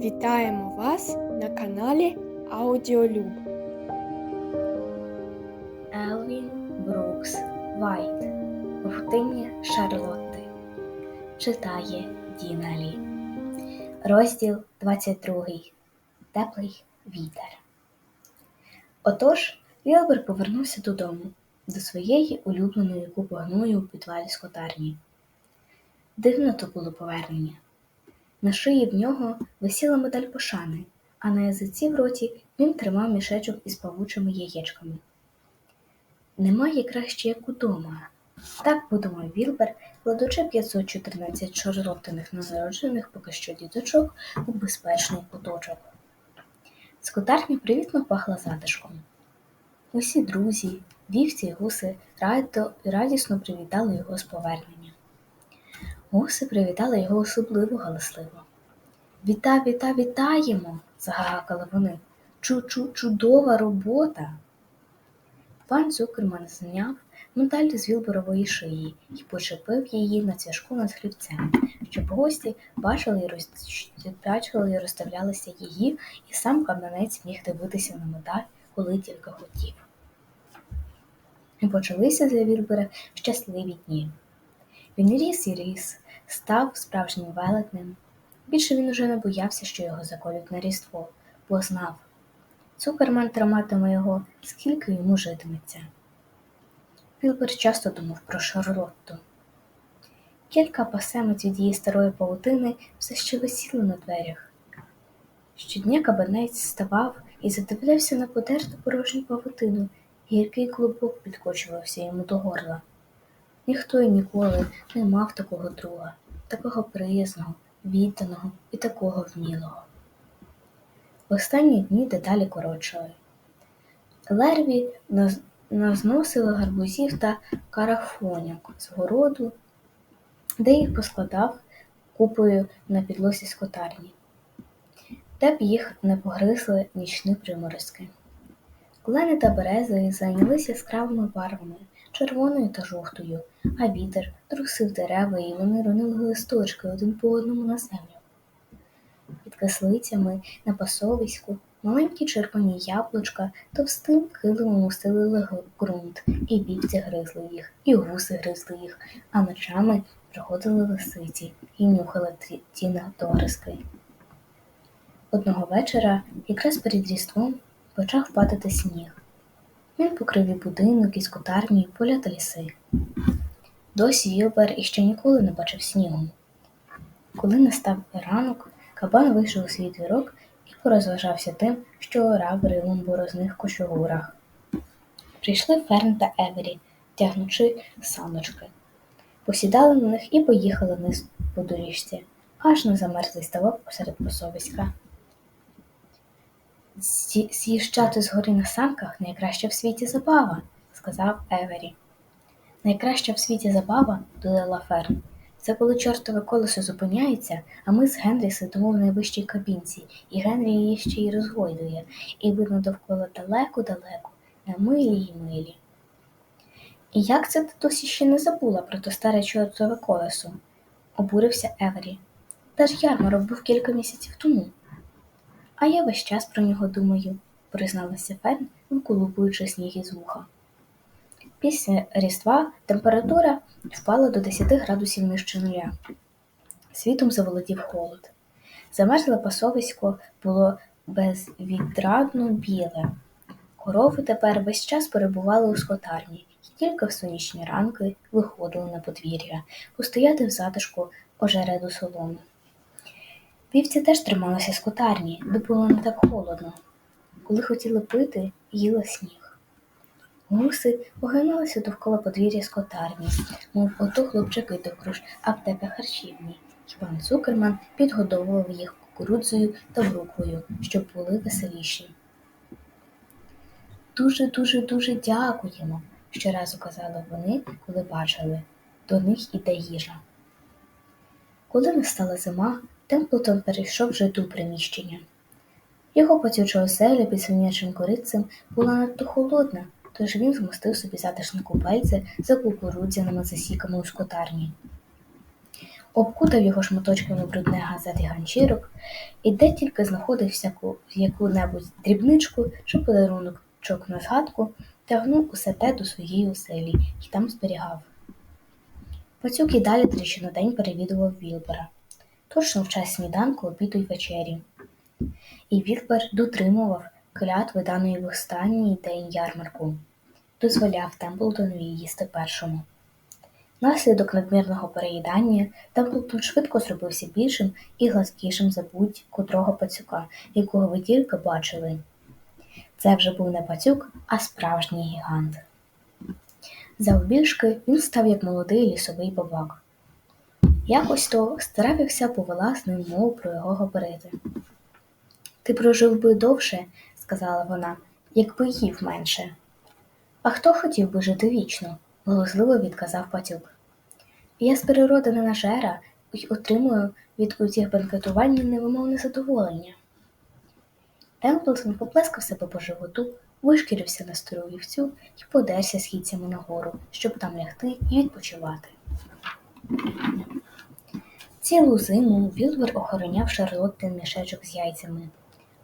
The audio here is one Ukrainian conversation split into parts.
Вітаємо вас на каналі Аудіолюб. Елвін Брукс Вайт Павутиння Шарлотти читає Діна Лі. Розділ 22. Теплий вітер. Отож, Вілбер повернувся додому, до своєї улюбленої купи у підвалі скотарні. Дивно то було повернення. На шиї в нього висіла медаль пошани, а на язиці в роті він тримав мішечок із павучими яєчками. Немає краще, як удома. Так подумав Вілбер, кладучи 514 шарлоттиних ненароджених поки що діточок у безпечний куточок. Скотарня привітно пахла затишком. Усі друзі, вівці й гуси радісно привітали його з повернення. Гуси привітали його особливо галасливо. Віта, віта, вітаємо! загакали вони. Чу-чу, чудова робота. Пан Цукерман зняв медаль з Вілборової шиї і почепив її на цвяшку над хлібцем, щоб гості бачили і, роз... бачили і розставлялися її, і сам кам'янець міг дивитися на медаль, коли тільки хотів. І почалися для Вілбера щасливі дні. Він ріс і ріс, став справжнім велетнем. Більше він уже не боявся, що його заколють на різдво, бо знав, цукерман триматиме його, скільки йому житиметься. Вілбер часто думав про Шарлотту. Кілька пасемець від її старої паутини все ще висіли на дверях. Щодня кабанець ставав і задивлявся на подерту порожню павутину, гіркий клубок підкочувався йому до горла. Ніхто й ніколи не мав такого друга, такого приязного, відданого і такого вмілого. Останні дні деталі коротшали. Лерві назносили гарбузів та карафоняк з городу, де їх поскладав купою на підлозі скотарні, де б їх не погризли нічні приморозки. Клени та берези зайнялися яскравими барвами, червоною та жовтою, а вітер трусив дерева, і вони ронили листочки один по одному на землю. Під каслицями на пасовиську маленькі червоні яблучка товстим килимом устелили ґрунт, і вівці гризли їх, і гуси гризли їх, а ночами приходили лисиці і нюхали ті надориски. Одного вечора, якраз перед різдвом, почав падати сніг. Він покрив і будинок, і скотарні, і поля та ліси. Досі Вілбер іще ніколи не бачив снігу. Коли настав ранок, кабан вийшов у свій двірок і порозважався тим, що орав рилом борозних кочугурах. Прийшли Ферн та Евері, тягнучи саночки. Посідали на них і поїхали вниз по доріжці, аж на замерзлий ставок посеред посовиська. З'їжджати з гори на санках найкраща в світі забава, сказав Евері. Найкраща в світі забава, додала Ферн. Це коли чортове колесо зупиняється, а ми з Генрі сидимо в найвищій кабінці, і Генрі її ще й розгойдує, і видно довкола далеко-далеко, на милі й милі. І як це ти досі ще не забула про то старе чортове колесо? обурився Евері. Та ж ярмарок був кілька місяців тому. А я весь час про нього думаю, призналася Фен, виколупуючи сніг із вуха. Після різдва температура впала до 10 градусів нижче нуля. Світом заволодів холод. Замерзле пасовисько було безвідрадно біле. Корови тепер весь час перебували у скотарні і тільки в сонячні ранки виходили на подвір'я, постояти в затишку ожереду соломи. Вівці теж трималися скотарні, де було не так холодно. Коли хотіли пити, їли сніг. Гуси огиналися довкола подвір'я скотарні, мов ото хлопчики довкруж аптека харчівні, і пан Цукерман підгодовував їх кукурудзою та бруквою, щоб були веселіші. Дуже, дуже, дуже дякуємо, щоразу казали вони, коли бачили до них іде їжа. Коли настала зима, Темплтон перейшов жити у приміщення. Його пацюча оселя під свинячим корицем була надто холодна, тож він змостив собі затишне купельце за кукурудзяними засіками у скотарні. обкутав його шматочками брудних газет і ганчірок, і де тільки знаходив всяку яку-небудь дрібничку чи подарунок на згадку, тягнув усе те до своєї оселі і там зберігав. Пацюк і далі тричі на день перевідував Вілбера, точно в час сніданку, обіду й вечері. І Вілбер дотримував клятви даної в останній день ярмарку, дозволяв Темплтонові їсти першому. Наслідок надмірного переїдання Темплтон швидко зробився більшим і гладкішим за будь-котрого пацюка, якого ви тільки бачили. Це вже був не пацюк, а справжній гігант. Завбільшки він став як молодий лісовий бабак. Якось то старався повела з мову про його говорити. Ти прожив би довше, сказала вона, якби їв менше. А хто хотів би жити вічно? глузливо відказав пацюк. Я з природи не нажера й отримую від усіх бенкетування невимовне задоволення. Темплтон поплескав себе по животу, вишкірився на стару вівцю і подерся східцями нагору, щоб там лягти і відпочивати. Цілу зиму Вілбер охороняв Шарлоттин мішечок з яйцями,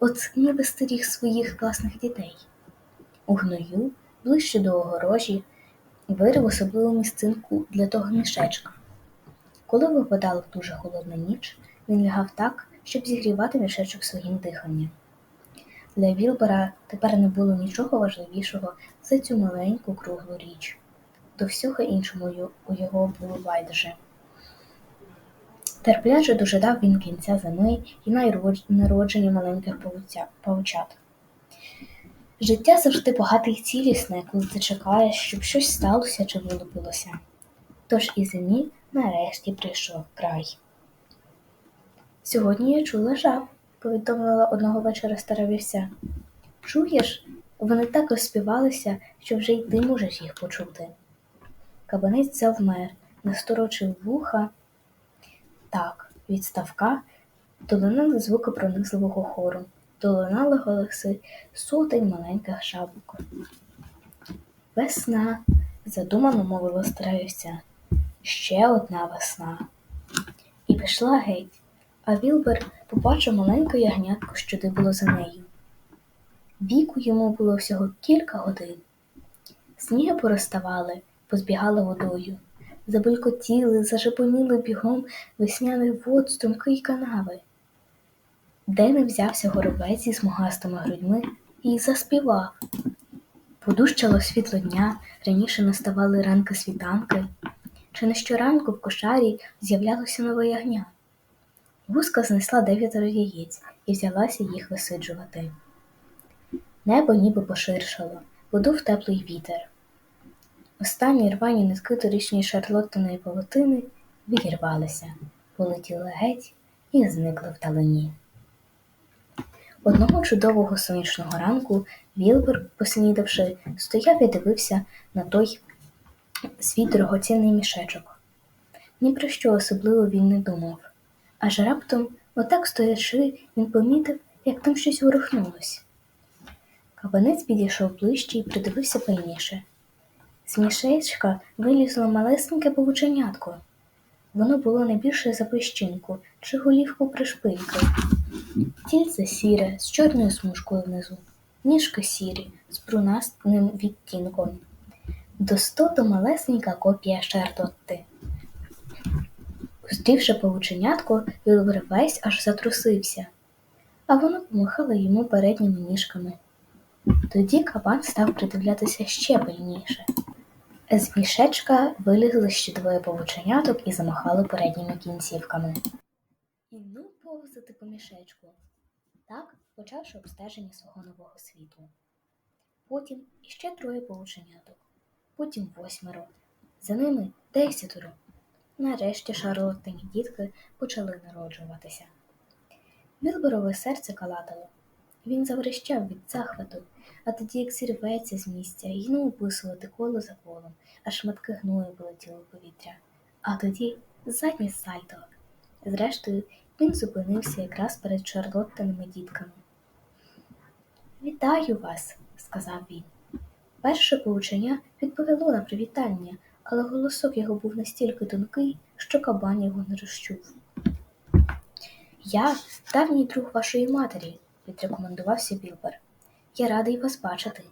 от ніби старіх своїх класних дітей. У гною, ближче до огорожі, вирив особливу місцинку для того мішечка. Коли випадала дуже холодна ніч, він лягав так, щоб зігрівати мішечок своїм диханням. Для Вілбера тепер не було нічого важливішого за цю маленьку круглу річ. До всього іншому у його було байдуже. Терпляче дожидав він кінця зими і народження маленьких павучат. Життя завжди багате й цілісне, коли ти чекаєш, щоб щось сталося чи вилупилося. Тож і зимі нарешті прийшов край. Сьогодні я чула жаб, повідомила одного вечора стара вівця. Чуєш, вони так розспівалися, що вже й ти можеш їх почути. Кабанець завмер, насторочив вуха. Так, від ставка долинали звуки пронизливого хору, долинали голоси сотень маленьких шабок. Весна, задумано мовила стараюся, ще одна весна. І пішла геть, а Вілбер побачив маленьке ягнятко, що дибило за нею. Віку йому було всього кілька годин. Сніги пороставали, позбігали водою, забелькотіли, зажепоніли бігом весняний вод, струмки й канави. Де не взявся горобець із смугастими грудьми і заспівав. Подущало світло дня, раніше наставали ранки світанки, чи не щоранку в кошарі з'являлося нове ягня. Гуска знесла дев'ятеро яєць і взялася їх висиджувати. Небо ніби поширшало, подув теплий вітер. Останні рвані нитки торічньої шарлоттиної павутини відірвалися, полетіли геть і зникли вдалині. Одного чудового сонячного ранку Вілбер, поснідавши, стояв і дивився на той свій дорогоцінний мішечок. Ні про що особливо він не думав. Аж раптом, отак стоячи, він помітив, як там щось ворухнулось. Кабанець підійшов ближче і придивився пильніше. З мішечка вилізло малесеньке павученятко. Воно було не більше за пищинку чи голівку пришпильки. Тільце сіре, з чорною смужкою внизу, ніжки сірі, з брунастним відтінком. Достото малесенька копія Шарлотти. Зустрівши павученятко, Вілвер весь аж затрусився, а воно помахало йому передніми ніжками. Тоді кабан став придивлятися ще пильніше. З мішечка вилізли ще двоє павученяток і замахали передніми кінцівками. І ну повзати по мішечку. Так, почавши обстеження свого нового світу. Потім іще троє павученяток, потім восьмеро, за ними десятеро. Нарешті Шарлоттині дітки почали народжуватися. Вілберове серце калатало. Він заврещав від захвату, а тоді, як зірветься з місця, гнув описувати коло за колом, аж шматки гною полетіли в повітря. А тоді заднє сальто. Зрештою, він зупинився якраз перед Шарлоттиними дітками. Вітаю вас, сказав він. Перше поучення відповіло на привітання, але голосок його був настільки тонкий, що кабан його не розчув. Я давній друг вашої матері, відрекомендувався Білбер. Я радий вас бачити.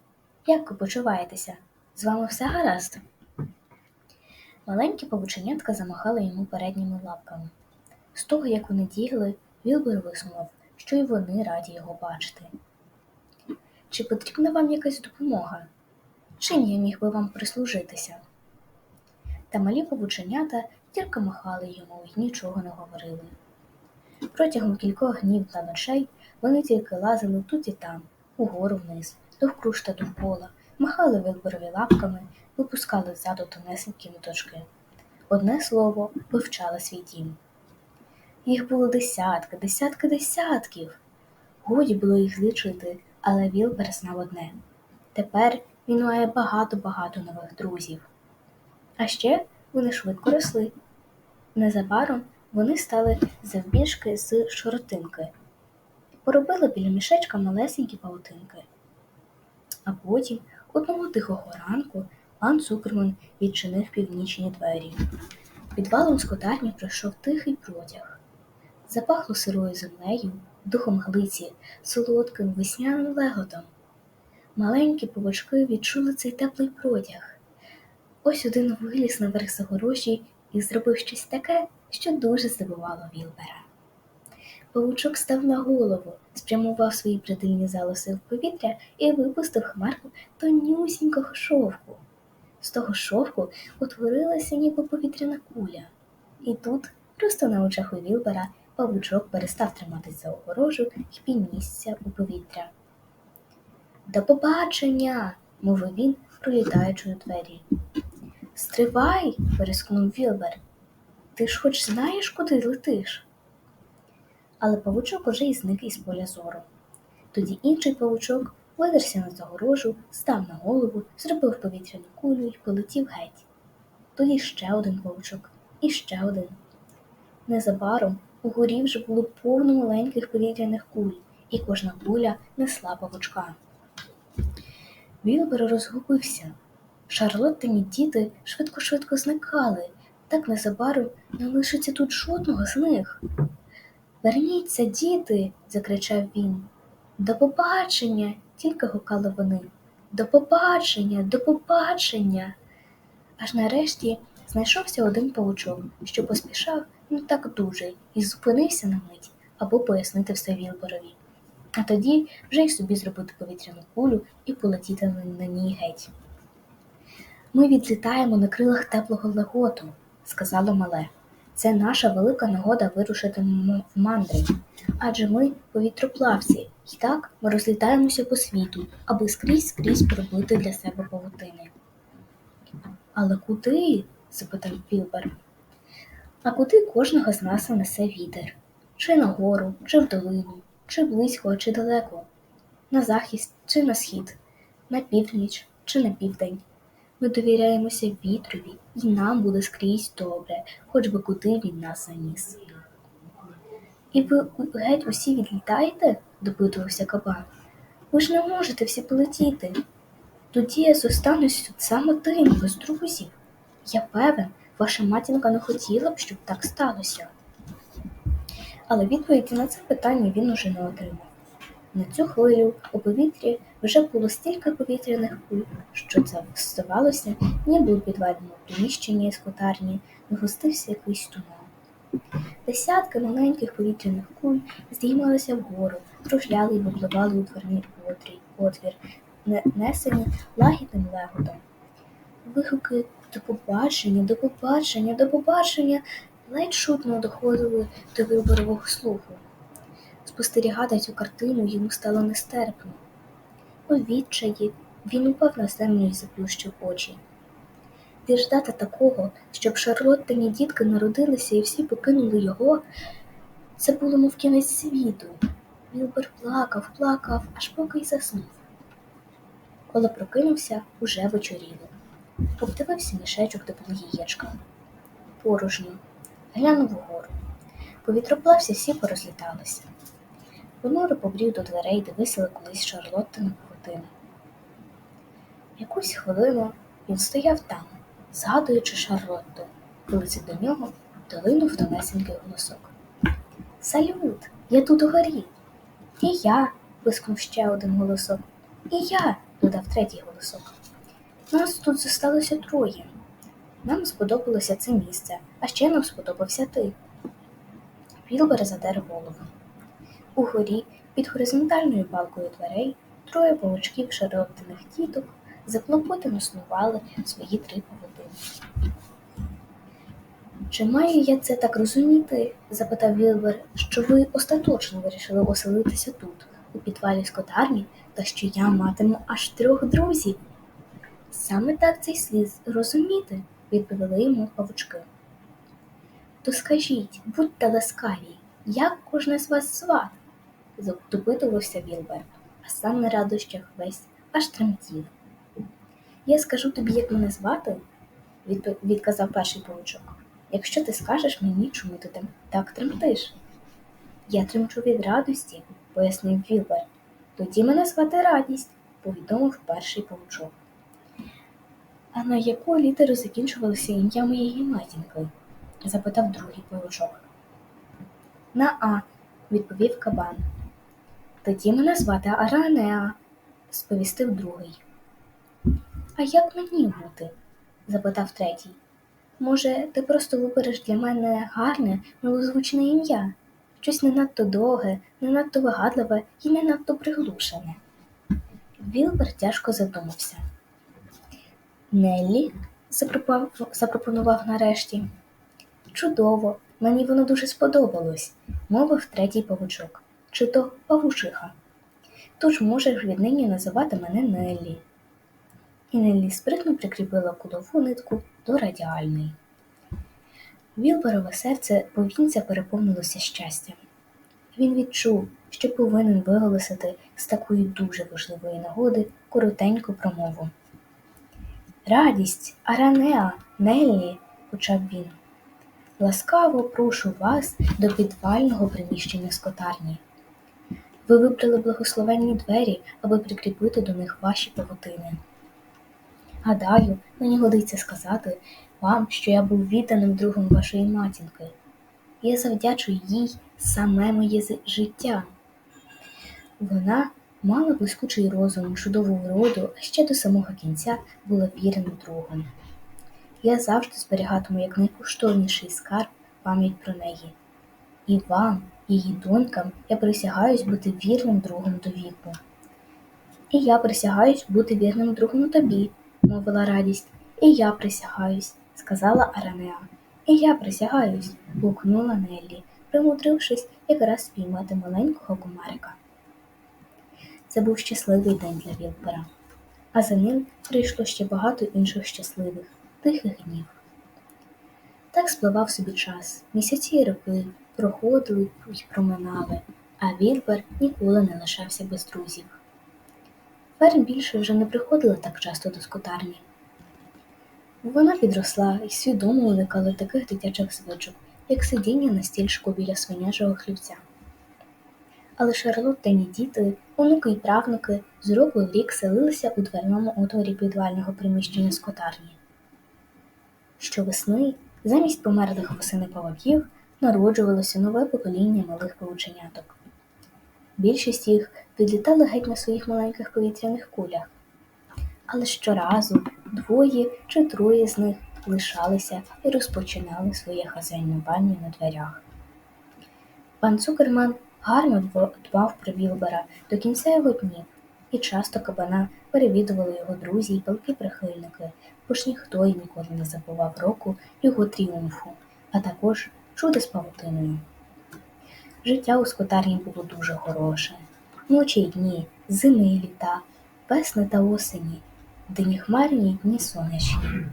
Як ви почуваєтеся? З вами все гаразд? Маленькі павученятка замахали йому передніми лапками. З того, як вони дігли, Вілбер висунув, що й вони раді його бачити. Чи потрібна вам якась допомога? Чим я міг би вам прислужитися? Та малі павученята тільки махали йому й нічого не говорили. Протягом кількох днів та ночей вони тільки лазили тут і там, угору вниз, довкруж та довкола, махали вилборові лапками, випускали ззаду тонесенькі ниточки. Одне слово вивчали свій дім. Їх було десятки, десятки десятків. Годі було їх злічити, але Вілбер знав одне. Тепер він має багато-багато нових друзів. А ще вони швидко росли. Незабаром вони стали завбільшки з широтинки, поробили біля мішечка малесенькі паутинки. А потім, одного тихого ранку, пан Цукерман відчинив північні двері. Підвалом скотарні пройшов тихий протяг. Запахло сирою землею, духом глиці, солодким весняним леготом. Маленькі павучки відчули цей теплий протяг. Ось один виліз наверх загорожі і зробив щось таке, що дуже здивувало Вілбера. Павучок став на голову, спрямував свої придильні залоси в повітря і випустив хмарку тонюсінького шовку. З того шовку утворилася ніби повітряна куля. І тут, просто на очах у Вілбера, павучок перестав триматись за огорожу і піднісся у повітря. До побачення, мовив він, пролітаючи у двері. Стривай, перескнув Вілбер. Ти ж хоч знаєш, куди летиш? Але павучок уже й зник із поля зору. Тоді інший павучок видерся на загорожу, став на голову, зробив повітряну кулю і полетів геть. Тоді ще один павучок і ще один. Незабаром угорі вже було повно маленьких повітряних куль, і кожна куля несла павучка. Вілбер розгубився. Шарлоттині діти швидко-швидко зникали, так незабаром не лишиться тут жодного з них. Верніться, діти, закричав він. До побачення, тільки гукали вони. До побачення, до побачення. Аж нарешті знайшовся один павучок, що поспішав не так дуже і зупинився на мить, або пояснити все Вілборові. А тоді вже й собі зробити повітряну кулю і полетіти на ній геть. Ми відлітаємо на крилах теплого леготу, сказало мале. Це наша велика нагода вирушити в мандри, адже ми повітроплавці, і так ми розлітаємося по світу, аби скрізь скрізь пробити для себе павутини. Але куди? запитав Вілбер. А куди кожного з нас несе вітер? Чи на гору, чи в долину, чи близько, чи далеко, на захід чи на схід, на північ чи на південь. Ми довіряємося вітрові, і нам буде скрізь добре, хоч би куди він нас заніс. І ви геть усі відлітаєте? допитувався кабан. Ви ж не можете всі полетіти. Тоді я зостанусь тут саме тим, без друзів. Я певен, ваша матінка не хотіла б, щоб так сталося. Але відповіді на це питання він уже не отримав. На цю хвилю у повітрі вже було стільки повітряних куль, що це здавалося, ніби у підвальному приміщенні з котарні густився якийсь туман. Десятки маленьких повітряних куль здіймалися вгору, кружляли і випливали у дверний отвір, несені лагідним леготом. Вигуки до побачення, до побачення, до побачення ледь шутно доходили до виборового слуху. Спостерігати цю картину йому стало нестерпно. У відчаї він упав на землю і заплющив очі. Діждати такого, щоб Шарлоттині дітки народилися і всі покинули його, це було мов кінець світу. Вілбер плакав, плакав, аж поки й заснув. Коли прокинувся, уже вечоріло. Обдивився мішечок до яєчка. Порожньо, глянув угору. Повітроплався, всі порозліталися. Понуро побрів до дверей, де висіли колись Шарлоттина павутина. Якусь хвилину він стояв там, згадуючи Шарлотту, коли до нього долинув тонесенький голосок. Салют, я тут угорі. І я, вискнув ще один голосок. І я, додав третій голосок. Нас тут зосталося троє. Нам сподобалося це місце, а ще нам сподобався ти. Вілбер задер голову. Угорі, під горизонтальною балкою дверей, троє павучків шароптаних діток заклопотано снували свої три павутини. Чи маю я це так розуміти? запитав Вілбер, що ви остаточно вирішили оселитися тут, у підвалі скотарні, та що я матиму аж трьох друзів. Саме так цей слід розуміти, відповіли йому павучки. То скажіть, будьте ласкаві, як кожне з вас звати? Допитувався Вілбер, а сам на радощах весь аж тремтів. Я скажу тобі, як мене звати, відказав перший павучок. Якщо ти скажеш мені, чому ти так тремтиш. Я тремчу від радості, пояснив Вілбер. Тоді мене звати радість, повідомив перший павучок. А на яку літеру закінчувалося ім'я моєї матінки? запитав другий павучок. На А, відповів кабан. Тоді мене звати Аранеа, сповістив другий. А як мені бути? запитав третій. Може, ти просто вибереш для мене гарне, милозвучне ім'я, щось не надто довге, не надто вигадливе і не надто приглушене. Вілбер тяжко задумався. Неллі, запропонував, нарешті. Чудово, мені воно дуже сподобалось, мовив третій павучок, чи то павучиха. Тож можеш віднині називати мене Неллі. І Неллі спритно прикріпила кудову нитку до радіальної. Вілберове серце повінця переповнилося щастям. Він відчув, що повинен виголосити з такої дуже важливої нагоди коротеньку промову. Радість, Аранеа, Неллі, почав він. Ласкаво прошу вас до підвального приміщення скотарні. Ви вибрали благословенні двері, аби прикріпити до них ваші павутини. Гадаю, мені годиться сказати вам, що я був відданим другом вашої матінки. Я завдячу їй саме моє життя. Вона мала блискучий розум, чудову вроду, а ще до самого кінця була вірним другом. Я завжди зберігатиму як найкоштовніший скарб пам'ять про неї. І вам, її донькам, я присягаюсь бути вірним другом до віку. І я присягаюсь бути вірним другом тобі, мовила радість. І я присягаюсь, сказала Аранеа. І я присягаюсь, гукнула Неллі, примудрившись якраз спіймати маленького комарика. Це був щасливий день для Вілпера, а за ним прийшло ще багато інших щасливих, тихих днів. Так спливав собі час, місяці й роки проходили й проминали, а Вілпер ніколи не лишався без друзів. Ферм більше вже не приходила так часто до скотарні. Вона підросла і свідомо уникала таких дитячих звичок, як сидіння на стільчику біля свиняжого хлівця. Але Шарлоттині діти, онуки й правнуки з року в рік селилися у дверному отворі підвального приміщення скотарні. Щовесни, замість померлих восени павуків, народжувалося нове покоління малих павученяток. Більшість їх відлітали геть на своїх маленьких повітряних кулях, але щоразу двоє чи троє з них лишалися і розпочинали своє хазяйнування на дверях. Пан Цукерман гарно дбав про Вілбера до кінця його днів, і часто кабана перевідували його друзі й палки прихильники, бо ж ніхто й ніколи не забував року його тріумфу, а також чуда з павутиною. Життя у скотарні було дуже хороше. Ночі й дні, зими й літа, весни та осені, дині хмарні дні сонячні.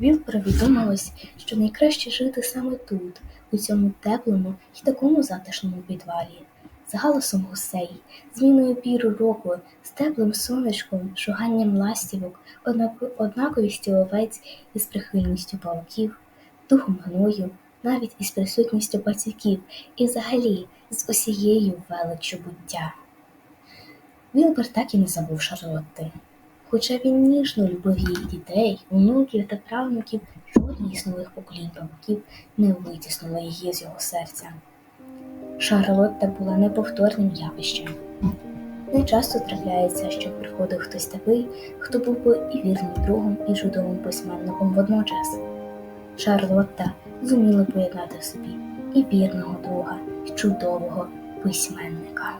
Вілперу відомалось, що найкраще жити саме тут, у цьому теплому і такому затишному підвалі, з галасом гусей, зміною піру року, з теплим сонечком, шуганням ластівок, однаковістю овець із прихильністю павуків, духом гною, навіть із присутністю пацюків і взагалі з усією величчю буття. Вілбер так і не забув Шарлотти. Хоча він ніжно любив її дітей, онуків та правнуків, жодній з нових поколінь бабуків не витіснула її з його серця. Шарлотта була неповторним явищем. Не часто трапляється, що приходив хтось такий, хто був би і вірним другом, і чудовим письменником водночас. Шарлотта зуміла поєднати в собі і вірного друга, і чудового письменника.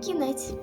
Кінець.